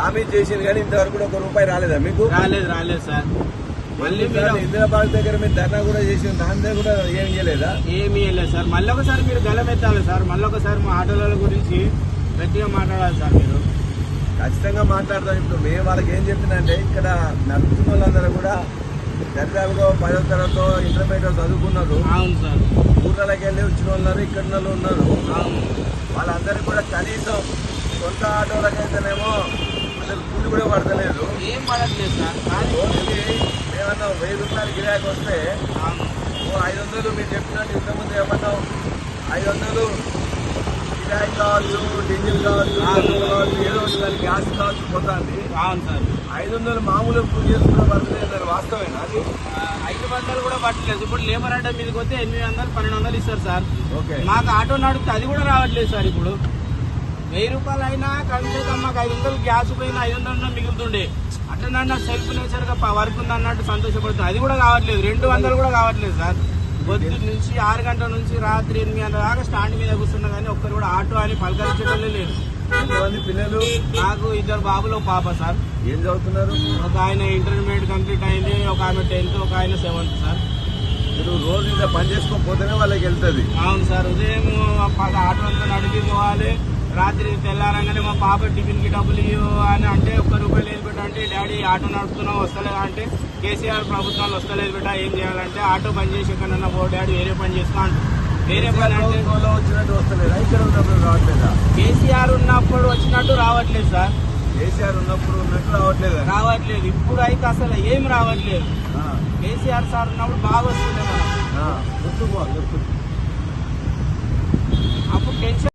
Promise చేసింది కానీ ఇంతవరకు కూడా ఒక రూపాయి రాలేదా మీకు? రాలేదు రాలేదు సార్. మళ్ళీ మీరు ఇందిరాబాద్ దగ్గర మీరు ధర్నా కూడా చేసిన దాని దగ్గర కూడా ఏం చేయలేదా? ఏమీ లేదు సార్. మళ్ళీ ఒకసారి మీరు గలమెత్తాలి సార్. మళ్ళీ ఒకసారి మా ఆటోల గురించి గట్టిగా మాట్లాడాలి సార్ మీరు. ఖచ్చితంగా మాట్లాడతాం ఇప్పుడు. మేము వాళ్ళకి ఏం చెప్పిందంటే ఇక్కడ నడుపుతున్న వాళ్ళందరూ కూడా దరిదాపుగా పదో తరగతో ఇంటర్మీడియట్ చదువుకున్నారు. అవును సార్. ఊర్లకి వెళ్ళి వచ్చిన వాళ్ళు ఇక్కడ ఉన్నారు. అవును. వాళ్ళందరికీ కూడా కనీసం సొంత ఆటోలకైతేనేమో అసలు కూలి కూడా పడతలేదు ఏం పడట్లేదు సార్? ఏమన్నా వెయ్యి రూపాయలు గిరాకి వస్తే ఓ ఐదు వందలు మీరు చెప్పినట్టు ఇంతకుముందు ఏమన్నా ఐదు వందలు కిరాయి కావచ్చు డీజిల్ కావచ్చు కావచ్చు ఏదో ఒకటి గ్యాస్ కావచ్చు పోతుంది. అవును సార్. ఐదు వందలు మామూలు కూలి చేసుకున్న పడతలేదు అది వాస్తవేనా అది? ఐదు వందలు కూడా పట్టలేదు. ఇప్పుడు లేబర్ అంటే మీదకి వస్తే ఎనిమిది వందలు పన్నెండు వందలు ఇస్తారు సార్. ఓకే. మాకు ఆటో నడిపితే అది కూడా రావట్లేదు సార్ ఇప్పుడు. వెయ్యి రూపాయలు అయినా కనీసం మాకు ఐదు వందలు గ్యాస్ పోయిన ఐదు వందలు మిగులుతుండే. అట్లా నన్ను సెల్ఫ్ నేచర్గా వర్క్ ఉంది అన్నట్టు సంతోషపడుతుంది అది కూడా కావట్లేదు రెండు వందలు కూడా కావట్లేదు సార్. పొద్దు నుంచి ఆరు గంటల నుంచి రాత్రి ఎనిమిది గంటల దాకా స్టాండ్ మీద కూర్చున్నా కానీ ఒక్కరు కూడా ఆటో అని పలకరించడం లేదు. ఎంతమంది పిల్లలు? నాకు ఇద్దరు బాబులు ఒక పాప సార్. ఏం చదువుతున్నారు? ఒక ఆయన ఇంటర్మీడియట్ కంప్లీట్ అయింది ఒక ఆమె టెన్త్ ఒక ఆయన సెవెంత్ సార్. మీరు రోజు ఇంత పని చేసుకోకపోతేనే వాళ్ళకి వెళ్తుంది. అవును సార్ ఉదయం ఆటో అంతా నడిపి పోవాలి. రాత్రి తెల్లారంగానే మా పాప టిఫిన్కి డబ్బులు ఇవ్వు అని అంటే ఒక్క రూపాయలు లేదు బిడ్డ అంటే డాడీ ఆటో నడుపుతున్నావు వస్తలేదా? అంటే కేసీఆర్ ప్రభుత్వాలు వస్తలేదు బిడ్డ ఏం చేయాలంటే ఆటో పని చేసి ఎక్కడన్నా పో డాడీ వేరే పని అంట వేరే పని అంటే కేసీఆర్ ఉన్నప్పుడు వచ్చినట్టు రావట్లేదు సార్. కేసీఆర్ ఉన్నప్పుడు ఉన్నట్టు రావట్లేదా? రావట్లేదు. ఇప్పుడు అయితే అసలు ఏం రావట్లేదు. కేసీఆర్ సార్ ఉన్నప్పుడు బాగా మనం గుర్తు. అప్పుడు టెన్షన్